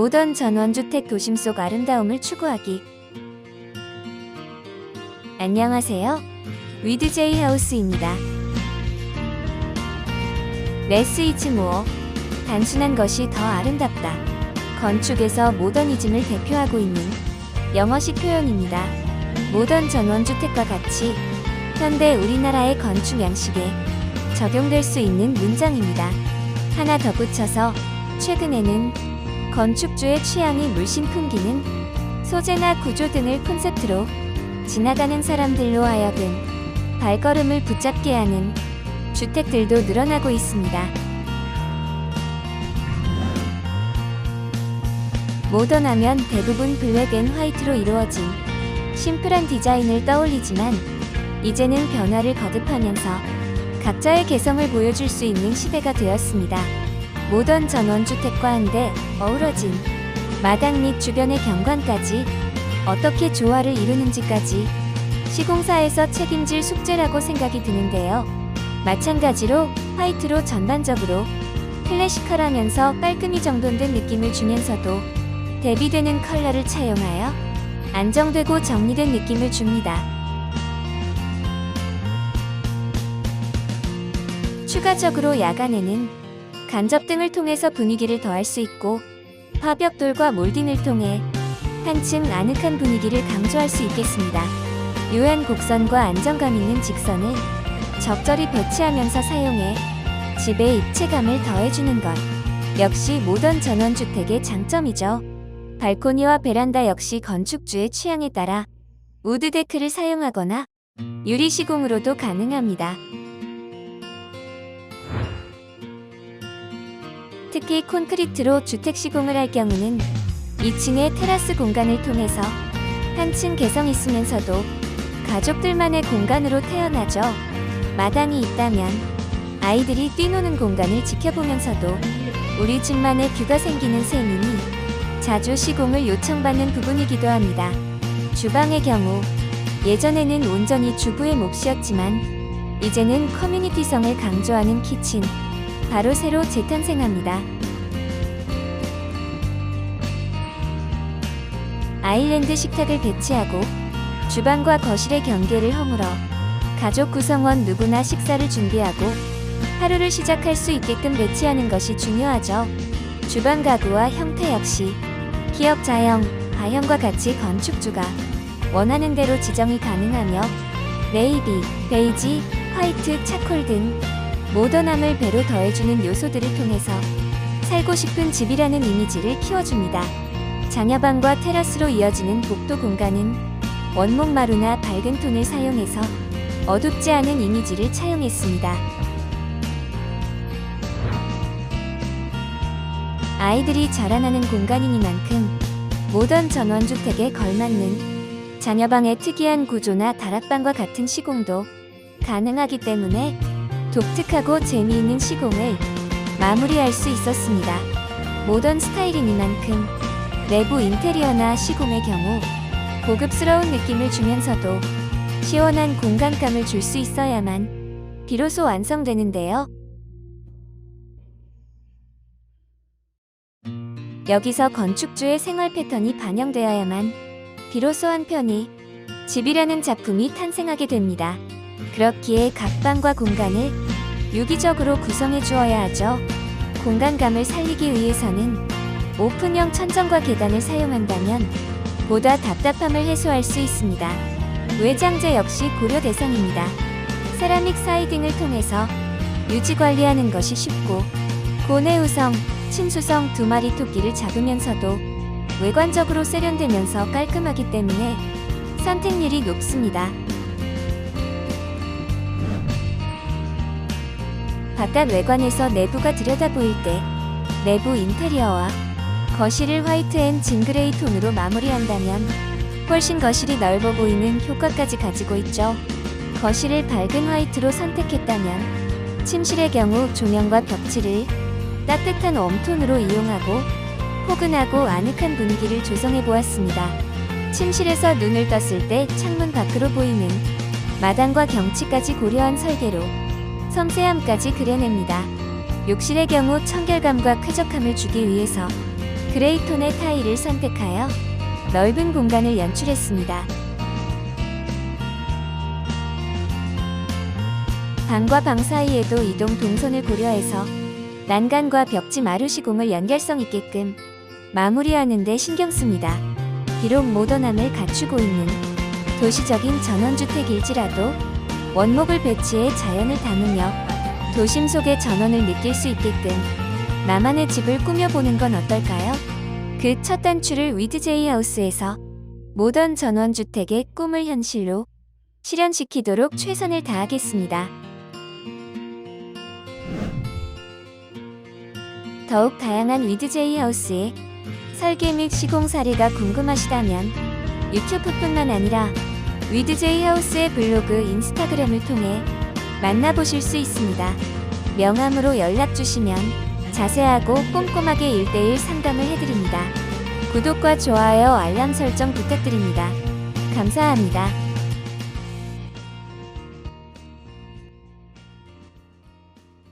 모던 전원주택 도심 속 아름다움을 추구하기. 안녕하세요. 위드제이 하우스입니다. 레스 이즈 모어. 단순한 것이 더 아름답다. 건축에서 모더니즘을 대표하고 있는 영어식 표현입니다. 모던 전원주택과 같이 현대 우리나라의 건축 양식에 적용될 수 있는 문장입니다. 하나 덧붙여서 최근에는 건축주의 취향이 물씬 풍기는 소재나 구조 등을 콘셉트로 지나가는 사람들로 하여금 발걸음을 붙잡게 하는 주택들도 늘어나고 있습니다. 모던하면 대부분 블랙 앤 화이트로 이루어진 심플한 디자인을 떠올리지만 이제는 변화를 거듭하면서 각자의 개성을 보여줄 수 있는 시대가 되었습니다. 모던 전원주택과 한데 어우러진 마당 및 주변의 경관까지 어떻게 조화를 이루는지까지 시공사에서 책임질 숙제라고 생각이 드는데요. 마찬가지로 화이트로 전반적으로 클래시컬하면서 깔끔히 정돈된 느낌을 주면서도 대비되는 컬러를 차용하여 안정되고 정리된 느낌을 줍니다. 추가적으로 야간에는 간접 등을 통해서 분위기를 더할 수 있고 화벽돌과 몰딩을 통해 한층 아늑한 분위기를 강조할 수 있겠습니다. 유한 곡선과 안정감 있는 직선을 적절히 배치하면서 사용해 집의 입체감을 더해주는 것. 역시 모던 전원주택의 장점이죠. 발코니와 베란다 역시 건축주의 취향에 따라 우드 데크를 사용하거나 유리 시공으로도 가능합니다. 특히 콘크리트로 주택 시공을 할 경우는 2층의 테라스 공간을 통해서 한층 개성 있으면서도 가족들만의 공간으로 태어나죠. 마당이 있다면 아이들이 뛰노는 공간을 지켜보면서도 우리 집만의 뷰가 생기는 셈이니 자주 시공을 요청받는 부분이기도 합니다. 주방의 경우 예전에는 온전히 주부의 몫이었지만 이제는 커뮤니티성을 강조하는 키친 바로 새로 재탄생합니다. 아일랜드 식탁을 배치하고 주방과 거실의 경계를 허물어 가족 구성원 누구나 식사를 준비하고 하루를 시작할 수 있게끔 배치하는 것이 중요하죠. 주방 가구와 형태 역시 기역 자형, 바형과 같이 건축주가 원하는 대로 지정이 가능하며 네이비, 베이지, 화이트, 차콜 등 모던함을 배로 더해주는 요소들을 통해서 살고 싶은 집이라는 이미지를 키워줍니다. 장야방과 테라스로 이어지는 복도 공간은 원목 마루나 밝은 톤을 사용해서 어둡지 않은 이미지를 차용했습니다. 아이들이 자라나는 공간이니만큼 모던 전원주택에 걸맞는 자녀방의 특이한 구조나 다락방과 같은 시공도 가능하기 때문에 독특하고 재미있는 시공을 마무리할 수 있었습니다. 모던 스타일이니만큼 내부 인테리어나 시공의 경우 고급스러운 느낌을 주면서도 시원한 공간감을 줄 수 있어야만 비로소 완성되는데요. 여기서 건축주의 생활 패턴이 반영되어야만 비로소 한 편이 집이라는 작품이 탄생하게 됩니다. 그렇기에 각 방과 공간을 유기적으로 구성해 주어야 하죠. 공간감을 살리기 위해서는 오픈형 천정과 계단을 사용한다면 보다 답답함을 해소할 수 있습니다. 외장재 역시 고려 대상입니다. 세라믹 사이딩을 통해서 유지 관리하는 것이 쉽고 고내우성, 침수성 두 마리 토끼를 잡으면서도 외관적으로 세련되면서 깔끔하기 때문에 선택률이 높습니다. 바깥 외관에서 내부가 들여다보일 때 내부 인테리어와 거실을 화이트 앤 진그레이 톤으로 마무리한다면 훨씬 거실이 넓어 보이는 효과까지 가지고 있죠. 거실을 밝은 화이트로 선택했다면 침실의 경우 조명과 벽지를 따뜻한 웜톤으로 이용하고 포근하고 아늑한 분위기를 조성해 보았습니다. 침실에서 눈을 떴을 때 창문 밖으로 보이는 마당과 경치까지 고려한 설계로 섬세함까지 그려냅니다. 욕실의 경우 청결감과 쾌적함을 주기 위해서 그레이톤의 타일을 선택하여 넓은 공간을 연출했습니다. 방과 방 사이에도 이동 동선을 고려해서 난간과 벽지 마루 시공을 연결성 있게끔 마무리하는 데 신경 씁니다. 비록 모던함을 갖추고 있는 도시적인 전원주택일지라도 원목을 배치해 자연을 담으며 도심 속의 전원을 느낄 수 있게끔 나만의 집을 꾸며보는 건 어떨까요? 그 첫 단추를 위드제이 하우스에서 모던 전원주택의 꿈을 현실로 실현시키도록 최선을 다하겠습니다. 더욱 다양한 위드제이 하우스의 설계 및 시공 사례가 궁금하시다면 유튜브뿐만 아니라 위드제이 하우스의 블로그, 인스타그램을 통해 만나보실 수 있습니다. 명함으로 연락 주시면 자세하고 꼼꼼하게 1대1 상담을 해드립니다. 구독과 좋아요, 알람 설정 부탁드립니다. 감사합니다.